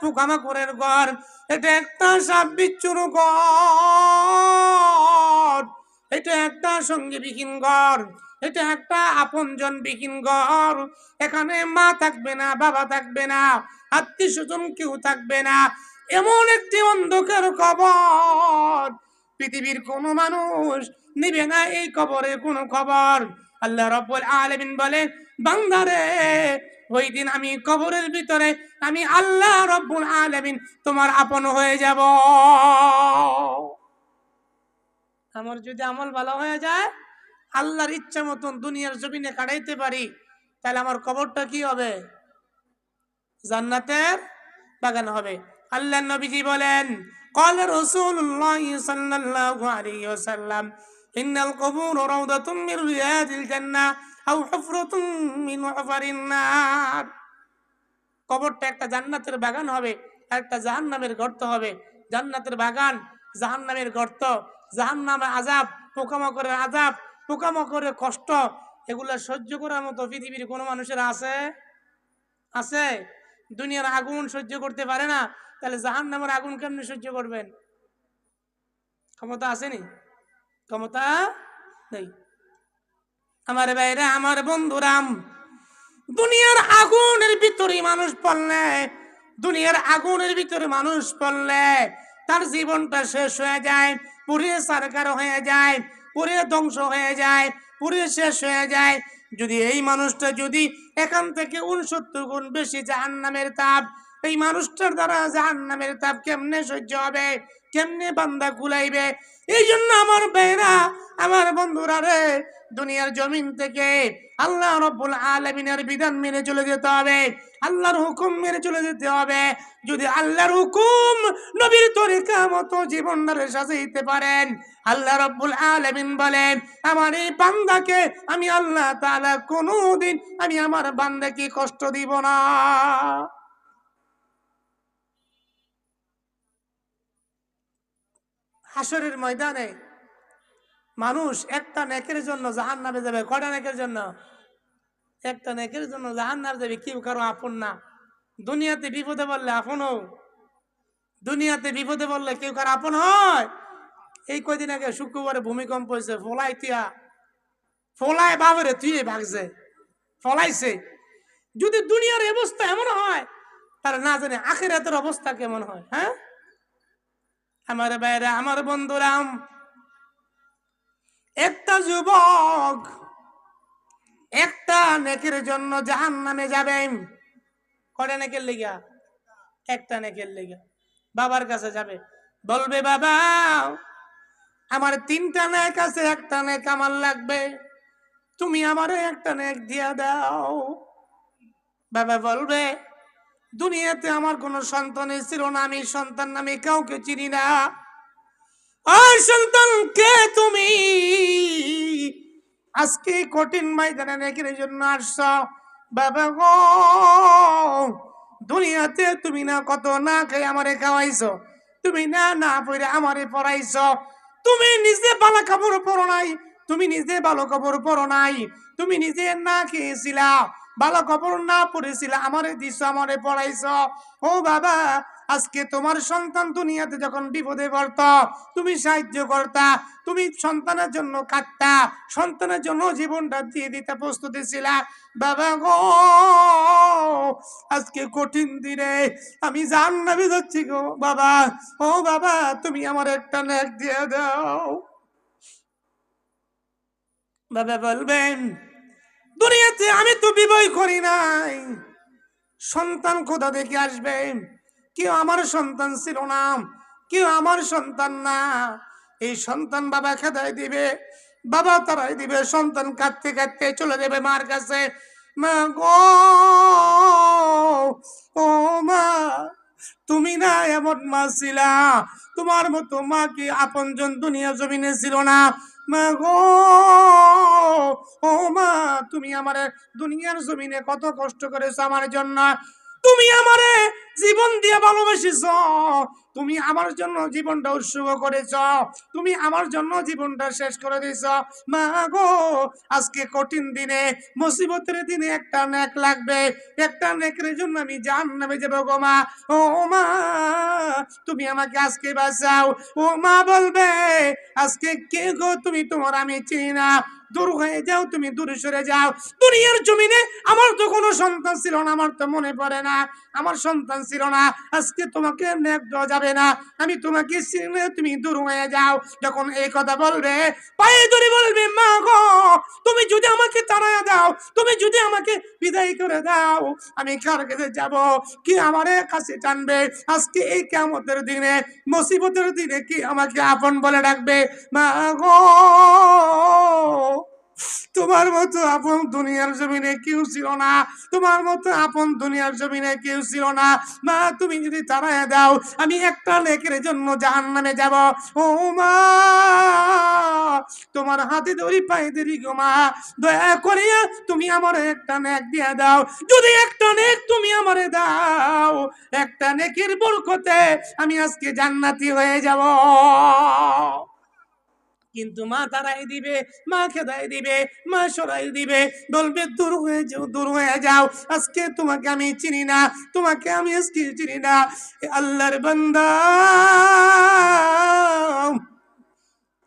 পোকামাকড়ের ঘর? এটা একটা সাপ ঘর। এটা একটা সঙ্গী বিহীন ঘর। এটা একটা আপনজন বিহীন ঘর। এখানে মা থাকবে না, বাবা থাকবে না আত্মীয় স্বজন কেউ থাকবে না। এমন একটি অন্ধকার কবর। পৃথিবীর কোন মানুষ নিবে না এই কবরের কোন খবর। আল্লাহ রব্বুল আলামিন বলেন, বান্দারে ওই দিন আমি কবরের ভিতরে, আমি আল্লাহ রব্বুল আলমিন তোমার আপন হয়ে যাব। আমার যদি আমল ভালো হয়ে যায়, আল্লাহর ইচ্ছা মতন দুনিয়ার জমিনে কাটাইতে পারি, তাহলে আমার কবরটা কি হবে? জান্নাতের বাগান হবে। আল্লাহ নবীজি বলেন, কল রসুল্লাহ সাল্লাল্লাহু আলাইহি ওয়াসাল্লাম ইন্নাল কবুর রাউদাতুম মিন রিয়াদিল জান্নাহ কবরটা একটা জান্নাতের বাগান হবে একটা জাহান্নামের গর্ত হবে। জান্নাতের বাগান, জাহান্নামের গর্ত, জাহান্নামে আজাব পোকামাকড়ের আজাব পোকামাকড়ের কষ্ট, এগুলো সহ্য করার মতো পৃথিবীর কোনো মানুষের আছে? আছে। দুনিয়ার আগুন সহ্য করতে পারে না, তাহলে জাহান নামের আগুন কেমনি সহ্য করবেন? ক্ষমতা আসেনি? ক্ষমতা নেই। আমার বাইরে আমার বন্ধুরাম দুনিয়ার আগুনের ভিতরে মানুষ পড়লে, দুনিয়ার আগুনের ভিতরে মানুষ পড়লে তার জীবনটা শেষ হয়ে যায়, পুড়িয়ে সারকার হয়ে যায়, পুড়িয়ে ধ্বংস হয়ে যায়, পুড়িয়ে শেষ হয়ে যায়। যদি এই মানুষটা যদি এখান থেকে উনসত্তর গুণ বেশি জাহান নামের তাপ এই মানুষটার দ্বারা জাহান নামের তাপ কেমনে সহ্য হবে? কেমনে বান্দা কুলাইবে? এই জন্য আমার বেরা আমার বন্ধুরা রে, দুনিয়ার জমিন থেকে আল্লাহ রব্বুল আলমিনের বিধান মেনে চলে যেতে হবে। আল্লাহর হুকুম মেনে চলে যেতে হবে। যদি আল্লাহর হুকুম নবীর তরিকা মতো জীবনটারে সাজাইতে পারেন, আল্লাহ রব্বুল আলমিন বলেন, আমার এই বান্দাকে আমি আল্লাহ তাআলা কোনোদিন, আমি আমার বান্দাকে কষ্ট দিব না। হাসরের ময়দানে মানুষ একটা নেকের জন্য জাহান নামে যাবে। কটা নেকের জন্য? একটা নেকের জন্য জাহান নামে যাবে। কেউ কারও আপন না। দুনিয়াতে বিপদে বললে আপন হও দুনিয়াতে বিপদে বললে কেউ কারও আপন হয়। এই কয়দিন আগে শুক্রবারে ভূমিকম্প হয়েছে ফলাই তিয়া ফলাই বাবরে তুই ভাগছে। ফলাইছে। যদি দুনিয়ার অবস্থা এমন হয়, তাহলে না জানে আখেরাতের অবস্থা কেমন হয় হ্যাঁ? আমার বাইরে আমার বন্ধুরাম একটা যুবক একটা নেকের জন্য জাহান নামে যাবে। কটা নেকের লেগা একটা নেকের লেগা বাবার কাছে যাবে। বলবে, বাবা, আমার তিনটা নেক আছে, একটা নেক আমার লাগবে। তুমি আমারে একটা নেক দিয়া দাও। বাবা বলবে দুনিয়াতে আমার কোনো সন্তানই ছিল না, আমি সন্তান নামে কাউকে চিনি না। আর সন্তান কে তুমি? আজকে কঠিন ময়দানে নেকের জন্য আসছ। বাবা গো, দুনিয়াতে তুমি না কত না খাই আমারে খাওয়াইছো, তুমি না না পড়ে আমারে পড়াইছ। তুমি নিজে ভালো কাপড় পরো নাই, তুমি নিজে ভালো কাপড় পরো নাই, তুমি নিজে না খেয়েছিলা। ভালো কাপড় না পরেছিলা আমারে দিছ, আমারে পড়াইছ। ও বাবা, আজকে তোমার সন্তান দুনিয়াতে যখন বিপদে পড়ত, তুমি সাহায্য করতা, তুমি সন্তানের জন্য কাটতা সন্তানের জন্য জীবনটা দিয়ে দিতে প্রস্তুতি ছিলা। বাবা গো, আজকে কঠিন দিনে আমি জান জান্নাতে যাচ্ছি গো, বাবা। ও বাবা, তুমি আমার একটা নেক দিয়ে দাও। বাবা বলবেন দুনিয়াতে আমি তো বিবই করি নাই। সন্তান কোথা থেকে আসবে, কেউ আমার সন্তান ছিল না, কেউ আমার সন্তান না। এই সন্তান বাবা খেদাই দিবে, বাবা তারাই দিবে, সন্তান কাঁদতে কাঁদতে চলে যাবে মার কাছে। মা গো, ও মা, তুমি না এমন মা ছিলা, তোমার মতো মা কি আপনজন দুনিয়া জমিনে ছিল না? মা গো, ও মা, তুমি আমার দুনিয়ার জমিনে কত কষ্ট করেছ আমার জন্য। তুমি আমারে জীবন দিয়ে ভালোবেসেছ। তুমি আমার জন্য জীবনটা উৎসর্গ করেছ। তুমি আমার জন্য জীবনটা শেষ করে দিয়েছ। মা গো, আজকে কঠিন দিনে, মুসিবতের দিনে একটা নেক লাগবে। একটা নেকের জন্য আমি জান নামে যাব গো মা। ও মা, তুমি আমাকে আজকে বাঁচাও। ও মা বলবে, আজকে কে গো তুমি তোমার আমি চিনি না। দূর হয়ে যাও, তুমি দূরে সরে যাও। দুনিয়ার জমিনে আমার তো কোনো সন্তান ছিল না, আমার তো মনে পড়ে না। আমার সন্তান ছিল না, আজকে তোমাকে নেক দেওয়া যাবে না। আমি তোমাকে তুমি দূর হয়ে যাও। যখন এই কথা বলবে, পায়ে ধরে বলবে, মা গো, তুমি যদি আমাকে তাড়ায় দাও, তুমি যদি আমাকে বিদায় করে দাও, আমি কার কাছে যাব? কি আমার কাছে টানবে? আজকে এই কেমতের দিনে, মুসিবতের দিনে কি আমাকে আপন বলে ডাকবে? মা গো তোমার মতো আপন দুনিয়ার জমিনে কেউ ছিল না। তোমার মতো আপন দুনিয়ার জমিনে কেউ ছিল না। মা, তুমি যদি তাড়ায় দাও, আমি একটা লেখের জন্য জাহান নামে যাব। ও মা, তোমার হাতে ধরি পায়ে ধরি গো মা। দয়া করিয়া তুমি আমার একটা নেক দিয়ে দাও। যদি একটা নেক তুমি আমারে দাও, একটা নেকের বরকতে আমি আজকে জান্নাতি হয়ে যাব। কিন্তু মা তারাই দিবে, মা খেদাই দিবে, মা সরাই দিবে, বলবে, দূর হয়ে যাও, দূর হয়ে যাও, আজকে তোমাকে আমি চিনি না, তোমাকে আমি আজকে চিনি না আল্লাহর বান্দা।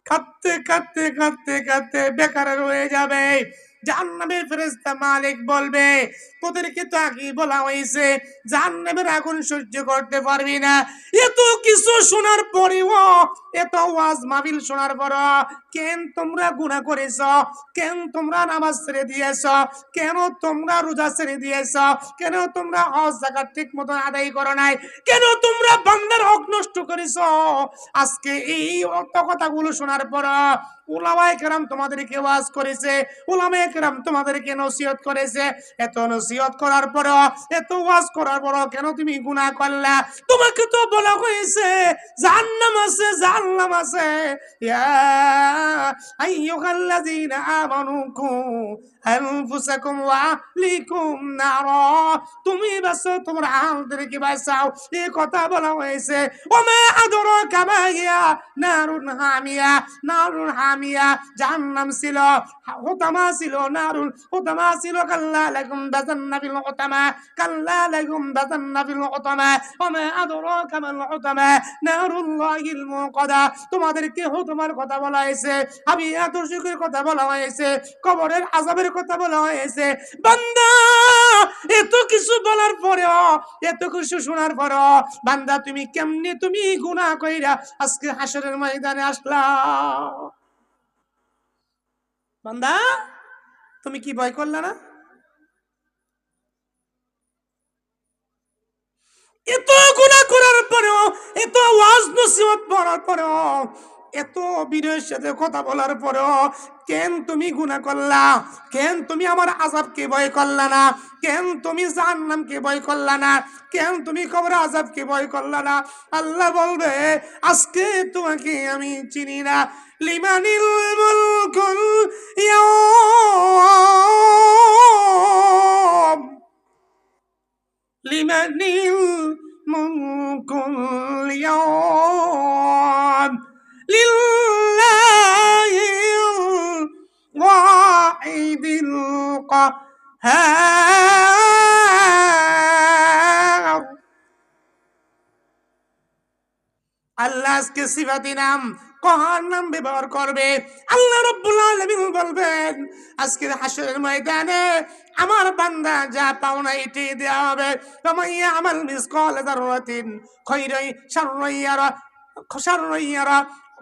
কাঁদতে কাঁদতে কাঁদতে কাঁদতে বেকার হয়ে যাবে। জাহান্নামের ফেরেস্তা মালিক বলবে তোদেরকে তো আগেই বলা হয়েছে, জাহান্নামের আগুন সহ্য করতে পারবি না। এত কিছু শোনার পরেও, এত ওয়াজ মাবিল শোনার পর কেন তোমরা গুণা করেছ? কেন তোমরা নামাজ ছেড়ে দিয়েছ? কেন তোমরা রোজা ছেড়ে দিয়েছ? কেন তোমরা হজ, জাকাত ঠিক মতন আদায় করো নাই? কেন তোমরা বান্দার হক নষ্ট করেছ? আজকে এই কথাগুলো শোনার পর ওলামায়ে কেরাম তোমাদেরকে ওয়াজ করেছে ওলামায়ে কেরাম তোমাদেরকে নসিহত করেছে। এত নসিহত করার পর এত ওয়াজ করার পর কেন তুমি গুনাহ করলা? তোমাকে তো বলা হয়েছে, জাহান্নাম আছে জাহান্নাম আছে। ইয়া আইয়ুহাল্লাযীনা আমানু আনফুসাকুম ওয়া আহলিকুম নারা। তুমি বাঁচো তোমার আহলদেরকে বাঁচাও। এই কথা বলা হয়েছে, ওমা আদরাকা মা হিয়া নারুন হামিয়া। নারুন হামিয়া, জাহান্নাম ছিল, হুতামা ছিল, নারুন হুতামা ছিল, কাল্লা লাকুম বিল হুতামা কাল্লা লাকুম বাজান্না বিল হুতামা ওমা আদরাকা মাল হুতামা নারুল্লাহিল মুকাদা তোমাদেরকে হুতামার কথা বলা হয়েছে হাবিয়া দুর্যোগের কথা বলা হয়েছে, কবরের আযাবের কথা বলা হয়েছে। বান্দা, এত কিছু বলার পরেও, এত কিছু শোনার পরেও, বান্দা, তুমি কেমনে তুমি গুনাহ কইরা আজকে হাসরের ময়দানে আসলা? বান্দা, তুমি কি ভয় করলা না? এত গুনাহ করার পরেও, এত ওয়াজ নসিহত পড়ার পরেও, এত বীরের সাথে কথা বলার পরেও, কেন তুমি গুনাহ করলা? কেন তুমি আমার আজাবকে ভয় করলা না? কেন তুমি জাহান্নামকে ভয় করলা না? কেন তুমি কবর আজাবকে ভয় করলা না? আল্লাহ বলবে, আজকে তোমাকে আমি চিনি না। লিমানিল মুলকুল ইয়াউম। لمن الملك اليوم لله الواحد القهار আল্লাহ আজকে সিফাতি নাম কহার নাম ব্যবহার করবে। আল্লাহ রব্বুল আলামিন বলবেন, আজকের হাসরের ময়দানে আমার বান্দা যা পাওনা এটি দেওয়া হবে। তোমাইয়া আমাল মিসকাল যাররাতিন খৈরাই শাররাইয়ারা খশাররাইয়ারা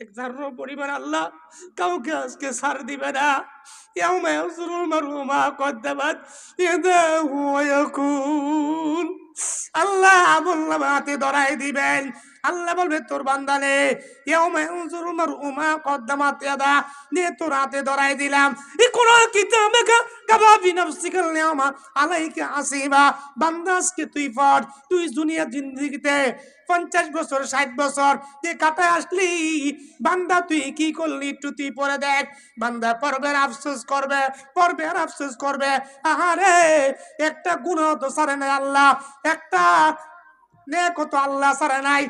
এক আল্লাহ, কাউকে আজকে সার দিবে না। আল্লাহ বললাম হাতে ধরাই দিবেন। আল্লাহ বলবে, তোর বান্দালে উমা দিয়ে তোর হাতে দরাই দিলাম। আলাইকে আসিবা। বান্দাসকে তুই পড় তুই দুনিয়া জিন্দিগিতে পঞ্চাশ বছর, ষাট বছর তুই কাটায় আসলি, বান্দা তুই কি করলি তুই পরে দেখ। বান্দা পড়বে আর আফসোস করবে, পড়বে আর আফসোস করবে। আহারে, একটা গুণ তো সারে নাই আল্লাহ, একটা নেক তো আল্লাহ সারে নাই।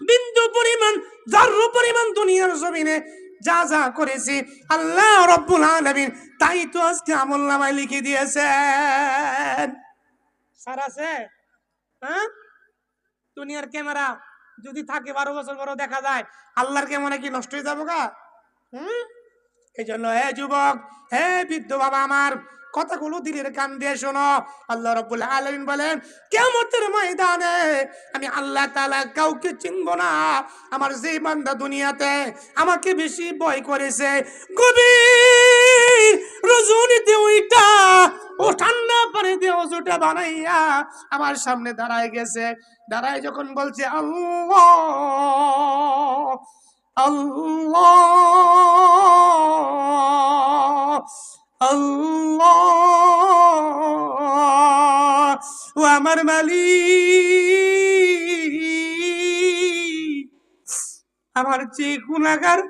বিন্দু পরিমাণ যার্র পরিমাণ দুনিয়ার জমিনে যা যা করেছি, আল্লাহ রব্বুল আলামিন তাই তো আজকে আমল নামায় লিখে দিয়েছেন। স্যার হ্যাঁ? দুনিয়ার ক্যামেরা যদি থাকে বারো বছর বড় দেখা যায়, আল্লাহর ক্যামেরা কি নষ্ট হয়ে যাব গা? হুম? এই জন্য হে যুবক, হে বৃদ্ধ বাবা আমার কথাগুলো দিলের কান দিয়ে শোনো। আল্লাহ রব্বুল আলামিন বলেন কেমতের ময়দানে আমি আল্লাহ তাআলা কাউকে চিনব না। আমার যে বান্দা দুনিয়াতে আমাকে বেশি ভয় করেছে, গভীর রজনীতে ওইটা ও ঠান্ডা পানি দিয়ে অজুটা বানাইয়া আমার সামনে দাঁড়ায় গেছে। দাঁড়ায় যখন বলছে, আল্লাহ আল্লাহ আল্লাহ ও আমার মালিক। আমার যে গুণাগার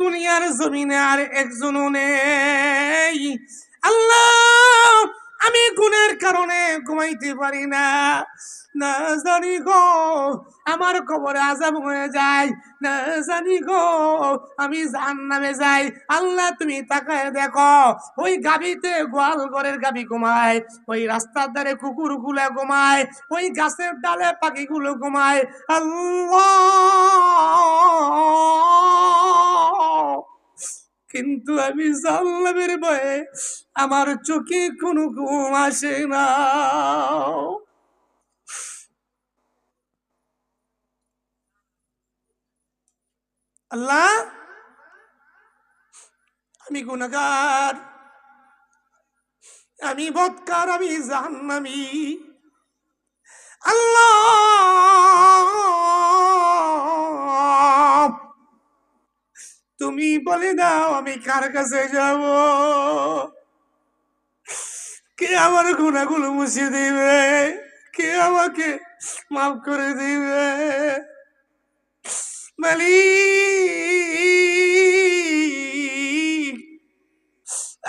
দুনিয়ার জমিনে আর একজনও নেই। আল্লাহ আমি গুণের কারণে ঘুমাইতে পারি না। জানি গো, আমার কবরে আজাব হয়ে যায়। না জানি গো, আমি জান নামে যাই। আল্লাহ তুমি তাকায় দেখো, ওই গাবিতে গোয়াল ঘরের গাবি ঘুমায়, ওই রাস্তার ধারে কুকুরগুলো ঘুমায়, ওই গাছের ডালে পাখিগুলো ঘুমায়। আল্লাহ! কিন্তু আমি জানলামের ভয়ে আমার চোখে কোনো ঘুম আসে না। আল্লাহ, আমি গুণাগার আমি বৎকার আমি জাহান্নামি। আল্লাহ বলে দাও, আমি কার কাছে যাব? কে আমার গুণাগুলো মুছে দিবে? কে আমাকে মাফ করে দিবে? মালিক,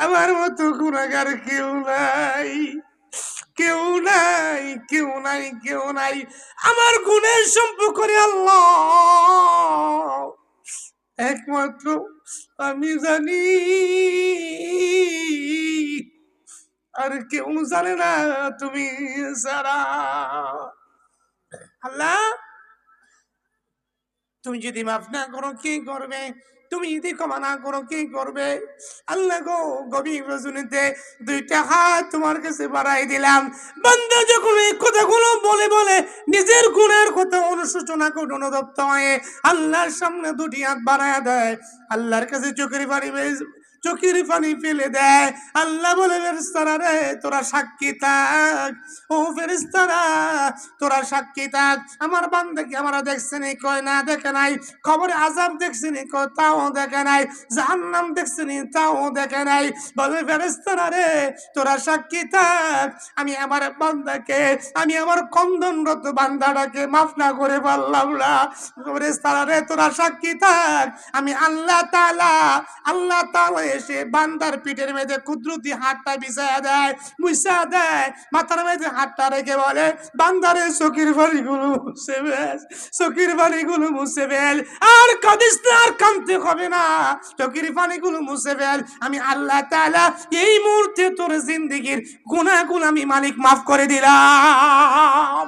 আমার মতো গুণাগার কেউ নাই। কেউ নাই কেউ নাই কেউ নাই। আমার গুণের সম্পর্ক করে আল্লাহ। একমাত্র আমি জানি। আর কেউ জানে না তুমি সারা আল্লাহ, তুমি যদি মাফ না করো, কি করবে? তুমি যদি ক্ষমা না করো, কি করবে? আল্লাহ গো, গভীর রজনীতে দুইটা হাত তোমার কাছে বাড়াই দিলাম। বান্দা যখন এই কথাগুলো বলে বলে নিজের গুণের কথা অনুশোচনা করে অনুদপ্ত হয়ে আল্লাহর সামনে দুটি হাত বাড়ায় দেয়, আল্লাহর কাছে চোখের বাড়ি চোখের পানি ফেলে দেয়। আল্লাহ বলে ফেরেস্তারা রে, তোরা সাক্ষী থাক। ও ফেরেস্তারা তোরা সাক্ষী থাক। আমার বান্দাকে আমরা দেখছে নি, কয় না দেখে নাই। খবরে আজাব দেখছে নি, কয় তাও দেখে নাই। জাহান্নাম দেখছে নি, তাও দেখে নাই। বলে ফেরেস্তারা রে, তোরা সাক্ষী থাক। আমি আমার বান্দাকে, আমি আমার কন্দনরত বান্দাটাকে মাফ না করে পারলাম না। ফেরেস্তারা রে, তোরা সাক্ষী থাক। আমি আল্লাহ তাআলা আল্লাহ তাআলা এসে বান্দার পিঠের মেঝে কুদরতি হাতটা বিছায়া দেয় মুছা দেয়, মাথার মেঝে হাতটা রেখে বলে, বান্দারে চোখের বাড়িগুলো মুছে বেল চোখের বাড়িগুলো মুছে বেল আর কাঁদিস আর কাঁদতে হবে না। চোখের পানিগুলো মুছে বেল আমি আল্লাহ তাআলা এই মুহূর্তে তোর জিন্দিগির গুনাহগুলো আমি মালিক মাফ করে দিলাম।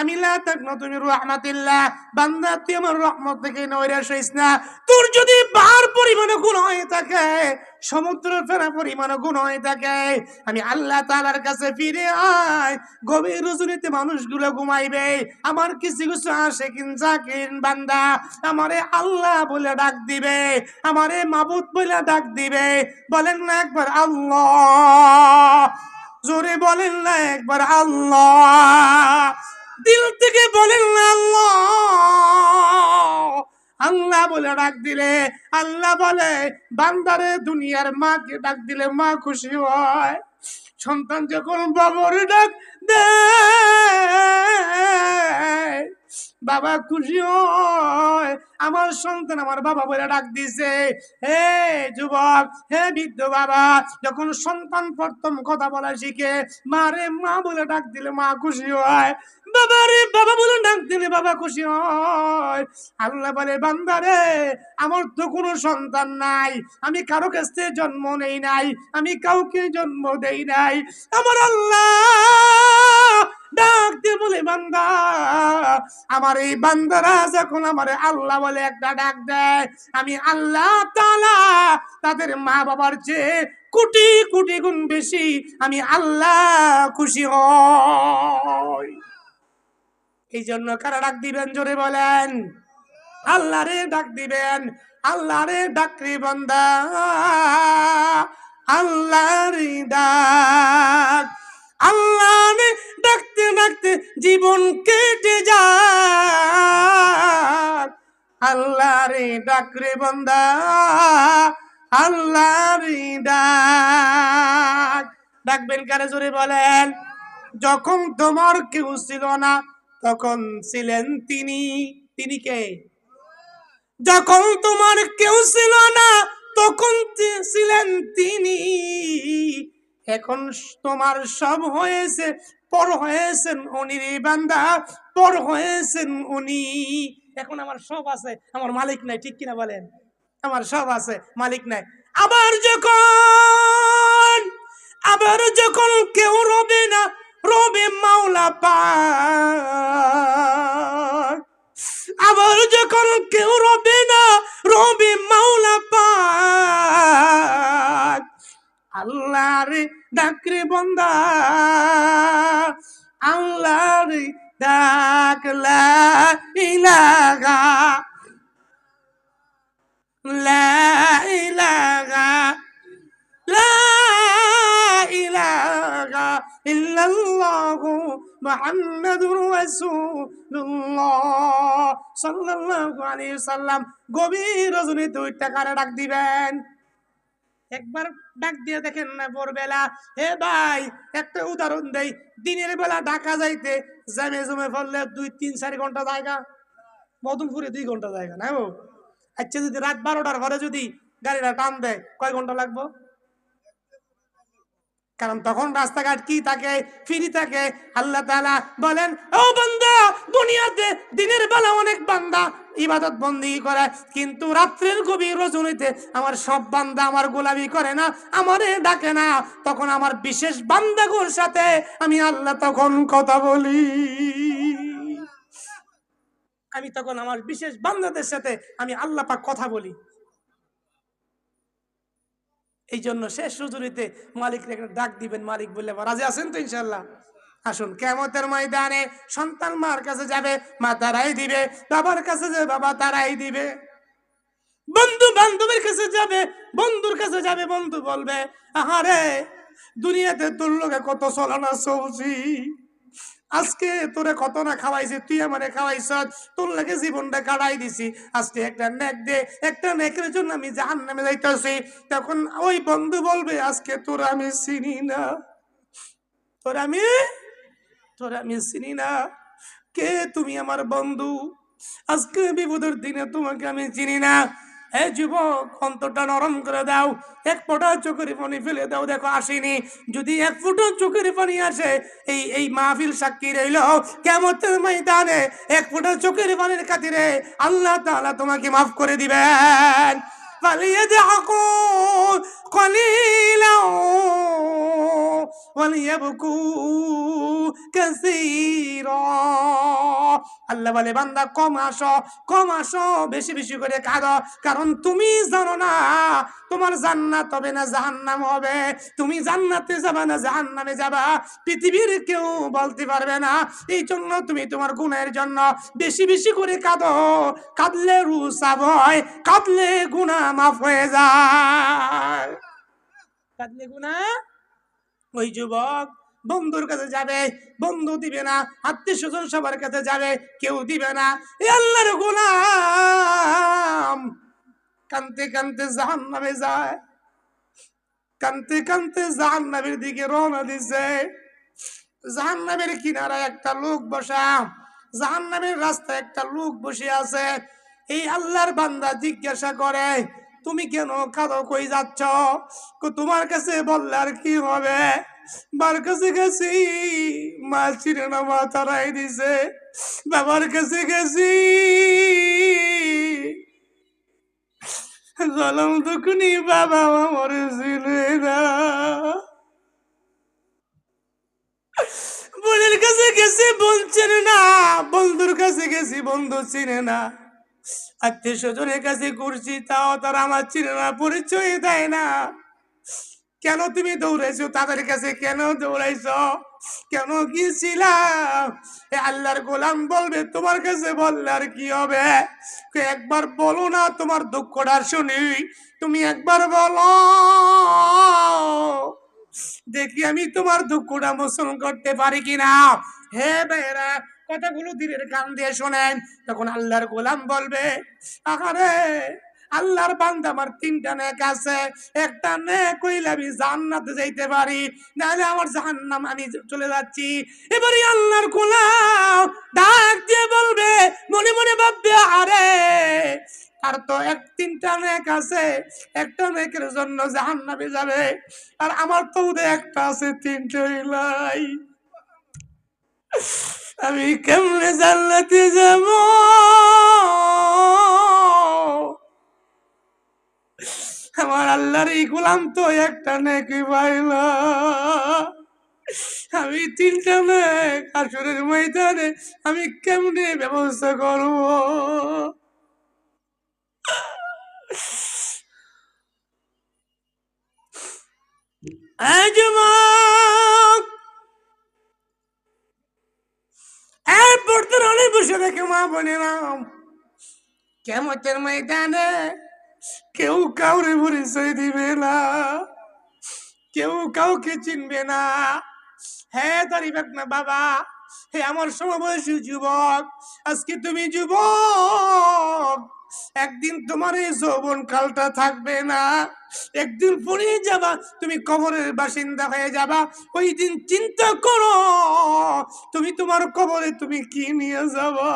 আমি বান্দা, তুই আমার রহমত থেকে না। তোর যদি পরিমাণে গুণ হয়ে থাকে সমুদ্র ফেরা পরিমাণে গুণ হয়ে থাকে, আমি আল্লাহ কাছে ফিরে আয়। গভীর রজনীতে মানুষগুলো ঘুমাইবে। আমার কিছু কিছু আসে কিন জাকির বান্দা, আমারে আল্লাহ বলে ডাক দিবে, আমারে মাবুদ বলে ডাক দিবে। বলেন না একবার, আল্লাহ। জোরে বলেন না একবার আল্লাহ। দিল থেকে বলেন না আল্লাহ। আল্লাহ বলে ডাক দিলে, আল্লাহ বলে, বান্দারে দুনিয়ার মাকে ডাক দিলে মা খুশি হয়। সন্তান যখন বাবরে ডাক দেয় বাবা খুশি হয়। আমার সন্তান আমার বাবা বলে ডাক দিছে হে যুবক, হে বৃদ্ধ বাবা, যখন সন্তান প্রথম কথা বলা শিখে, মা রে মা বলে ডাক দিলে মা খুশি হয়। বাবা রে বাবা বলে ডাক দিলে বাবা খুশি হয়। আল্লাহ বলে বান্দারে আমার তো কোনো সন্তান নাই। আমি কারও কাছ জন্ম নেই নাই। আমি কাউকে জন্ম দেই নাই। আমার আল্লাহ ডাক দিয়ে বলে, বান্দা, আমার এই বান্দারা যখন আমার আল্লাহ বলে একটা ডাক দেয়, আমি আল্লাহ তালা তাদের মা বাবার চেয়ে কোটি কোটি গুণ বেশি আমি আল্লাহ খুশি হই। এই জন্য কারা ডাক দিবেন, জোরে বলেন? আল্লাহ রে ডাক দিবেন, আল্লাহ রে ডাকরি বান্দা আল্লাহ রে ডাক জীবন কেটে যায় আল্লাহ রে ডাকরে বান্দা আল্লাহ রে ডাক। ডাকবেন কারে জোরে বলেন, যখন তোমার কেউ ছিল না, তখন ছিলেন তিনি। তিনি কে? যখন তোমার কেউ ছিল না, তখন ছিলেন তিনি। এখন তোমার সব হয়েছে পর হয়েছেন উনি রে বান্দা পর হয়েছেন উনি। এখন আমার সব আছে, আমার মালিক নাই, ঠিক কিনা বলেন? আমার সব আছে, মালিক নাই। আবার যখন আবার যখন কেউ রবে না, রবে মাওলা পাক। আবার যখন কেউ রবে না, রবে মাওলা পাক। আল্লাহ রে ডাকরে বন্দা আল্লাহ ডাকলা ইলাগা লা ইলাগা লা ইলাহা ইল্লাল্লাহু মুহাম্মাদুর রাসূলুল্লাহ। সাল্লাল্লাহু আলাইহি সাল্লাম গভীর রজনীতে ওইটা কারে ডাক দিবেন। একবার ডাক দিয়ে দেখেন না ভোরবেলা। হে ভাই, একটা উদাহরণ দেই। দিনের বেলা ঢাকা যাইতে জামে জমে ফেললে দুই, তিন, চার ঘণ্টা জায়গা। মদনপুরে দুই ঘণ্টা জায়গা, না গো? আচ্ছা যদি রাত বারোটার ঘরে যদি গাড়িটা টান দেয়, কয় ঘণ্টা লাগবো? কারণ তখন রাস্তাঘাট কি থাকে, ফ্রি থাকে। আল্লাহ বলেন, ও বান্দা, দুনিয়াতে দিনের বেলা অনেক বান্দা ইবাদত বন্দি করে কিন্তু রাত্রের গভীর রজনীতে আমার সব বান্দা আমার গোলামি করে না, আমারে ডাকে না। তখন আমার বিশেষ বান্দাগুর সাথে আমি আল্লাহ তখন কথা বলি। আমি তখন আমার বিশেষ বান্দাদের সাথে আমি আল্লাহ পাক কথা বলি। এই জন্য শেষ রজনীতে মালিক ডাক দিবেন, মালিক বললে রাজি আছেন তো ইনশাল্লাহ আসুন কেমতের ময়দানে সন্তান মার কাছে যাবে, মা তারাই দিবে, বাবার কাছে যাবে বাবা তারাই দিবে। বন্ধু বান্ধবের কাছে যাবে, বন্ধুর কাছে যাবে, বন্ধু বলবে, আহারে, দুনিয়াতে তোর লোকে কত চলানা চলছি। আজকে তোরে কত না খাওয়াইছি, তুই আমারে খাওয়াইছ, তোর লাগে জীবনটা কাটাই দিছি। আজকে একটা নেক দে, একটা নেকের জন্য আমি জাহান নামে যাইতেছি। তখন ওই বন্ধু বলবে, আজকে তোর আমি চিনি না। তোর আমি তোর আমি চিনি না। কে তুমি আমার বন্ধু? আজকে বিপদের দিনে তোমাকে আমি চিনি না। হে যুবক, অন্তরটা নরম করে দাও। এক ফোঁটা চোখের পানি ফেলে দাও। দেখো, আসেনি। যদি এক ফুটো চোখের পানি আসে, এই এই মাহফিল সাক্ষী রইল কেমতের ময়দানে। এক ফোঁটা চোখের পানির খাতিরে আল্লাহ তাআলা তোমাকে মাফ করে দিবেন। فليضحكوا قليلا وليبكوا كثيرا আল্লাহ বলে বান্দা কম আসো কম আসো বেশি বেশি করে কাঁদো কারণ তুমি জানো না তোমার জান্নাত হবে না জাহান্নাম হবে তুমি জান্নাতে যাবা না জাহান্নামে যাবা পৃথিবীর কেউ বলতে পারবে না এই জন্য তুমি তোমার গুণের জন্য বেশি বেশি করে কাঁদো কাঁদলে রুসাব হয় কাঁদলে গুণা মাফ হয়ে ওই যুবক, বন্ধুর কাছে যাবে, বন্ধু দিবে না আত্মীয় স্বজন সবার কাছে যাবে, কেউ দিবে না। এ আল্লাহর গোলাম। কানতে কানতে জাহান নামে যায় জাহান নামের দিকে রওনা দিছে। জাহান নামের কিনারায় একটা লোক বসা। জাহান নামের রাস্তায় একটা লোক বসে আছে। এই আল্লাহর বান্দা জিজ্ঞাসা করে তুমি কেন কাঁদো? কই যাচ্ছ? তোমার কাছে বললে আর কি হবে? মার কাছে গেছি মা চিনে না মা তারাই দিছে। বাবার কাছে গেছি। জলম তখনই বাবা আমার ছিলে না। বোনের কাছে গেছি, বোন না। বন্ধুর কাছে গেছি, বন্ধু চিনে না। আত্মীয় স্বজনের কাছে ঘুরছি, তাও তারা আমার চিনে পরিচয় দেয় না। কেন তুমি দৌড়াইছো? তাদের কাছে কেন দৌড়াইছো? কেন গিয়েছিলাম আল্লাহর গোলাম বলবে, তোমার কাছে বললে আর কি হবে? একবার বলো না, তোমার দুঃখটা শুনি। তুমি একবার বলো। দেখি আমি তোমার দুঃখটা মোচন করতে পারি কিনা। হে বেরা কথাগুলো দিনের কান দিয়ে শোনেন। তখন আল্লাহর গোলাম বলবে, আহারে, আল্লাহর বান্দা আমার তিনটা নেক আছে। একটা নেক হইলে আমি জান্নাতে যাইতে পারি, নাহলে আমার জাহান্নাম আমি চলে যাচ্ছি। এবারে আল্লাহর গোলাম ডাক দিয়ে বলবে, মনে মনে ভাববে আরে আর তো এক তিনটা নেক আছে। একটা নেকের জন্য জাহান্নামে যাবে, আর আমার তো উদয় একটা আছে তিনটে হইলাই আমি কেমনে জান্নাতে যাব আমার আল্লাহর এই গোলাম তো একটা নেকি পাইলা। আমি তিনটা নেক আসরের ময়দানে আমি কেমনে ব্যবস্থা করব? এই দেখে মা বোনেরাম কেমতের ময়দানে কেউ কাউরে পরিচয় দিবে না। কেউ কাউকে চিনবে না। হ্যাঁ দাঁড়িয়ে না বাবা, হে আমার সমবয়সী যুবক, আজকে তুমি যুবক। একদিন তোমার এই যৌবন কালটা থাকবে না। একদিন ফুরিয়ে যাবা, তুমি কবরের বাসিন্দা হয়ে যাবা। ওই দিন চিন্তা করো, তুমি তোমার কবরে তুমি কি নিয়ে যাবা?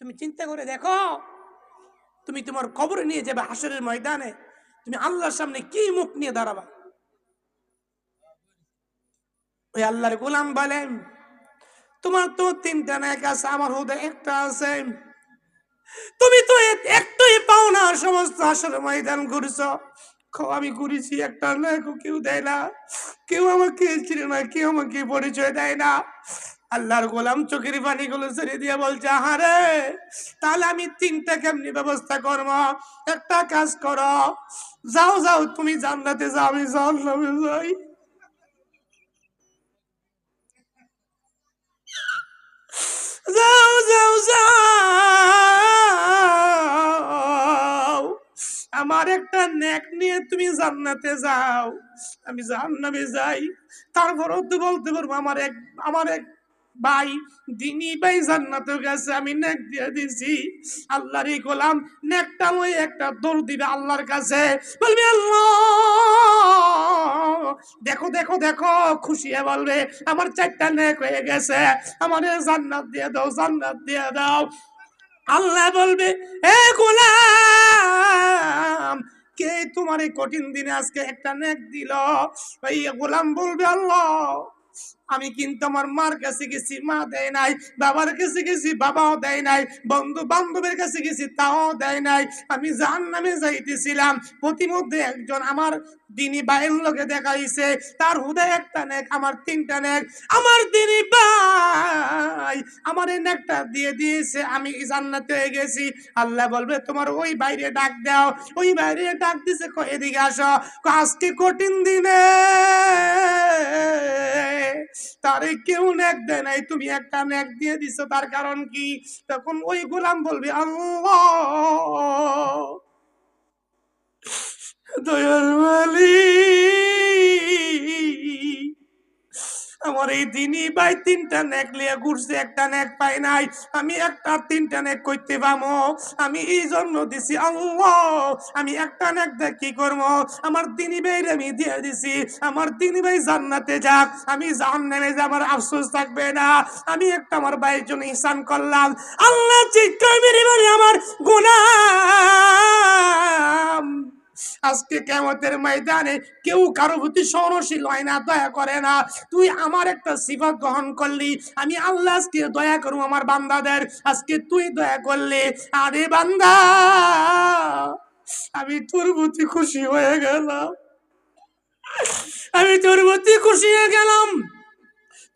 তুমি চিন্তা করে দেখো, তুমি তোমার কবরে নিয়ে যাবে হাসরের ময়দানে। তুমি আল্লাহর সামনে কি মুখ নিয়ে দাঁড়াবা? ওই আল্লাহর গোলাম বলেন, তোমার তো তিনটা নায়ক আছে, আমার হুদে একটা আছে। তুমি তো একটাই পাও না, সমস্ত আসলে ময়দান ঘুরছ। আমি ঘুরেছি, একটা নায়ক কেউ দেয় না। কেউ আমাকে চিনে না, কেউ আমাকে পরিচয় দেয় না। আল্লাহর গোলাম চোখের পানি গুলো ছেড়ে দিয়ে বলছে, আহারে, তাহলে আমি তিনটা কেমনি ব্যবস্থা করব? একটা কাজ করো। যাও যাও, তুমি জান্নাতে যাও, আমি জান্নাতে যাই। যাও যাও যাও। আমার একটা নেক নিয়ে তুমি জান্নাতে যাও। আমি জান্নাতে যাই। তারপরও তো বলতে পারব, আমার এক আমার এক ভাই দিনী ভাই জান্নাতে গেছে আমি নেক দিয়ে দিছি, আল্লাহর এই গোলাম নেকটা ওই একটা দৌড় দিবে আল্লাহর কাছে। বলবি, আল্লাহ! দেখো দেখো দেখো, খুশি বলবে, আমার চারটা নেক হয়ে গেছে, আমার জান্নাত দিয়ে দাও, জান্নাত দিয়ে দাও। আল্লাহ বলবে, এ গোলাম, কে তোমার এই কঠিন দিনে আজকে একটা নেক দিল? ওই গোলাম বলবে, আল্লাহ! আমি কিন্তু আমার মার কাছে গেছি, মা দেয় নাই, বাবার কাছে গেছি, বাবাও দেয় নাই বন্ধু বান্ধবের কাছে গেছি, তাও দেয় নাই। আমি জাহান নামে যাইতেছিলাম, প্রতিমধ্যে একজন আমার দিনী বাইরের লোকে দেখাইছে, তার হুদে একটা নেক, আমার তিনটা নেক। আমার দিনী ভাই আমার এই নেকটা দিয়ে দিয়েছে, আমি জান্নাতে হয়ে গেছি। আল্লাহ বলবে, তোমার ওই বাইরে ডাক দাও। ওই বাইরে ডাক দিছে এদিকে আসো। আজকে কঠিন দিনে তারে কেউ নেক দেয় নাই, তুমি একটা ন্যাক দিয়ে দিছো, তার কারণ কি? তখন ওই গোলাম বলবে, আল্লাহ দয়ার মালিক আমার এই দিনই ভাই তিনটা নেক লিয়ে ঘুরছে, একটা নেক পাই নাই। আমি একটা তিনটা নেক করতে পামো। আমি এই জন্য দিছি আমি একটা নেক দেখ কি করব? আমার দিনী ভাইরে আমি দিয়ে দিছি। আমার দিনী ভাই জান্নাতে যাক। আমি জাহান্নামে যে আমার আফসোস থাকবে না। আমি একটা আমার ভাইয়ের জন্য ইসান করলাম। আল্লাহ চিৎকার মেরে মেরে আমার গুনাম। আজকে কেমতের ময়দানে কেউ কারও প্রতি সহনশীল হয় না, দয়া করে না। তুই আমার একটা সিফত গ্রহণ করলি। আমি আল্লাহ আজকে দয়া করু আমার বান্দাদের। আজকে তুই দয়া করলি। আরে বান্দা, আমি তোর প্রতি খুশি হয়ে গেলাম। আমি তোর প্রতি খুশি হয়ে গেলাম।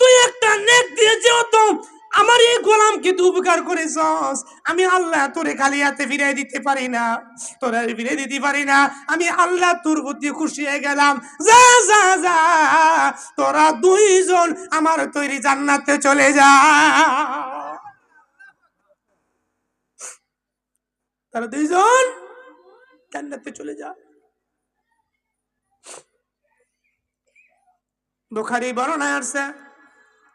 তুই একটা নেক দিয়ে যেহেতু আমার এই গোলামকে তুই উপকার করেছস। আমি আল্লাহ তোরে খালি হাতে ফিরিয়ে দিতে পারি না। তোরা ফিরে দিতে পারি না। আমি আল্লাহ তোর প্রতি খুশি হয়ে গেলাম। যা যা যা, তোরা দুইজন আমার তৈরি জান্নাতে চলে যা। তারা দুইজন জান্নাতে চলে যা। বুখারি বর্ণনায় আসছে,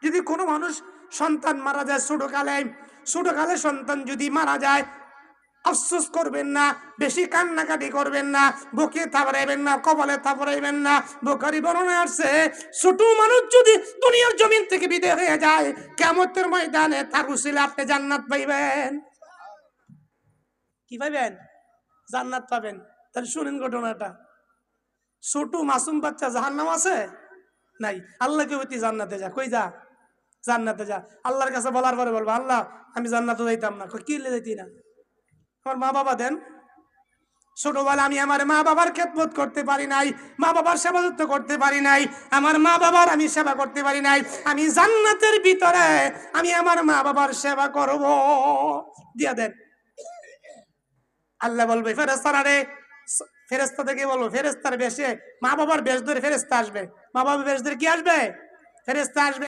যদি কোনো মানুষ সন্তান মারা যায় ছোটকালে। ছোটকালে সন্তান যদি মারা যায়, আফসোস করবেন না, বেশি কান্নাকাটি করবেন না, বুকে থাপড়াইবেন না, কপালে থাপড়াইবেন না, বোকারি বর্ণনা আসছে। ছোট মানুষ যদি দুনিয়ার জমিন থেকে বিদায় হয়ে যায়, কেমতের ময়দানে তার উসিলে আপনি জান্নাত পাইবেন। কি পাইবেন? জান্নাত পাবেন। তাহলে শুনেন ঘটনাটা। ছোট মাসুম বাচ্চা জাহান্নাম আছে? নাই। আল্লাহকে জান্নাতে যা কই যা? জান্নাতে যা। আল্লাহর কাছে বলার পরে বলব, আল্লাহ, আমি জান্নাতে যাইতাম না। কি যাইতি না? আমার মা বাবা দেন। ছোটবেলা আমি আমার মা বাবার খেদমত করতে পারি নাই মা বাবার সেবা যত্ন করতে পারি নাই, আমার মা বাবার আমি সেবা করতে পারি নাই। আমি জান্নাতের ভিতরে আমি আমার মা বাবার সেবা করব। দিয়া দেন। আল্লাহ বলবে ফেরেস্তারা রে ফেরেস্তা থেকে বলব ফেরেস্তার বেশে মা বাবার বেশ ধরে ফেরেস্তা আসবে। মা বাবার বেশ ধরে কি আসবে? ফেরেস্তা আসবে।